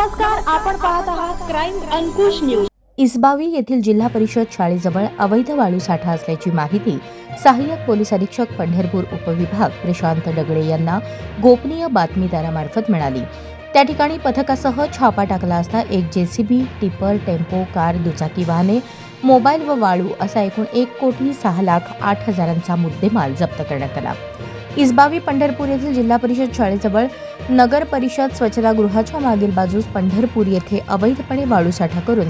नमस्कार आपण पाहत आहात क्राईम अंकुश न्यूज इसबावी येथील जिल्हा परिषद शाळेजवळ अवैध वाळू साठा असल्याची माहिती सहाय्यक पोलीस अधीक्षक पंढरपूर उपविभाग प्रशांत डगडे यांना गोपनीय बातमीदारामार्फत मिळाली. त्या ठिकाणी पथकासह छापा टाकला असता एक जेसीबी टिपर टेम्पो कार दुचाकी वाहने मोबाईल व वाळू असा एकूण एक कोटी सहा लाख आठ हजारांचा मुद्देमाल जप्त करण्यात आला. इसबावी पंढरपूर येथील जिल्हा परिषद शाळेजवळ नगर परिषद स्वच्छतागृहाच्या मागील बाजूस पंढरपूर येथे अवैधपणे वाळू साठा करून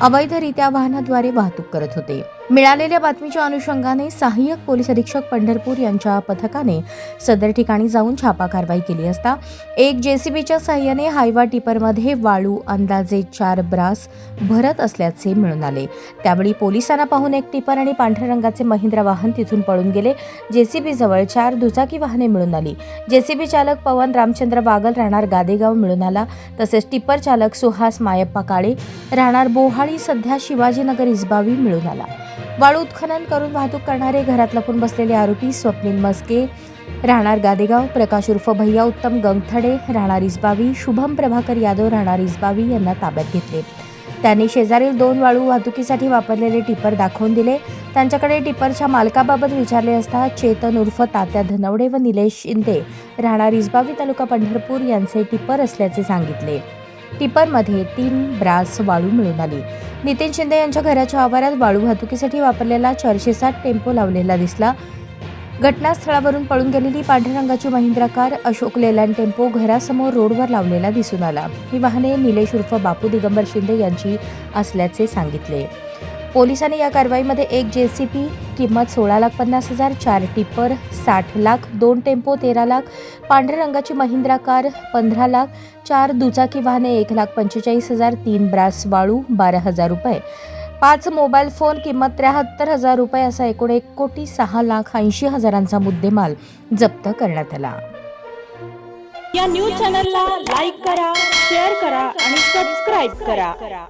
अवैधरित्या वाहनाद्वारे वाहतूक करत होते. मिळालेल्या बातमीच्या अनुषंगाने सहाय्यक पोलीस अधीक्षक पंढरपूर यांच्या पथकाने सदर ठिकाणी जाऊन छापा कारवाई केली असता एक जेसीबीच्या सहाय्याने हायवा टिपरमध्ये वाळू अंदाजे चार ब्रास भरत असल्याचे मिळून आले. त्यावेळी पोलिसांना पाहून एक टिपर आणि पांढऱ्या रंगाचे महिंद्रा वाहन तिथून पळून गेले. जेसीबीजवळ चार दुचाकी वाहने मिळून आली. जेसीबी चालक पवन रामचंद्र बागल राहणार गादेगाव मिळून आला. तसेच टिपर चालक सुहास मायप्पा काळे राहणार बोहाळी सध्या शिवाजीनगर इस्बावी मिळून आला. वाळू उत्खनन करून वाहतूक करणारे घरात लपून बसलेले आरोपी स्वप्नील मस्के राहणार गादेगाव प्रकाश उर्फ भैया उत्तम गंगथडे राहणार इसबावी शुभम प्रभाकर यादव राहणार इसबावी यांना ताब्यात घेतले. त्यांनी शेजारील दोन वाळू वाहतुकीसाठी वापरलेले टिपर दाखवून दिले. त्यांच्याकडे टिपरच्या मालकाबाबत विचारले असता चेतन उर्फ तात्या धनवडे व निलेश शिंदे राहणार इस्बावी तालुका पंढरपूर यांचे टिपर असल्याचे सांगितले. टिप्परमध्ये तीन ब्रास वाळू मिळून आली. नितीन शिंदे यांच्या घराच्या आवारात वाळू वाहतुकीसाठी वापरलेला चारशे साठ टेम्पो लावलेला दिसला. घटनास्थळावरून पळून गेलेली पांढऱ्या रंगाची महिंद्रा कार अशोक लेलँड टेम्पो घरासमोर रोडवर लावलेला दिसून आला. ही वाहने निलेश उर्फ बापू दिगंबर शिंदे यांची असल्याचे सांगितले. पोलिसांनी या कारवाईमध्ये एक जे सी पी किंमत सोळा लाख पन्नास हजार चार टिप्पर साठ लाख दोन टेम्पो तेरा लाख पांढऱ्या रंगाची महिंद्रा कार पंधरा लाख चार दुचाकी वाहने एक लाख पंचेचाळीस हजार तीन ब्रास वाळू बारा हजार रुपये. पाच मोबाईल फोन किंमत त्र्याहत्तर हजार रुपये असा एकूण एक कोटी सहा लाख ऐंशी हजारांचा मुद्देमाल जप्त करण्यात आला. या न्यूज चॅनलला लाईक करा शेअर करा आणि सबस्क्राईब करा.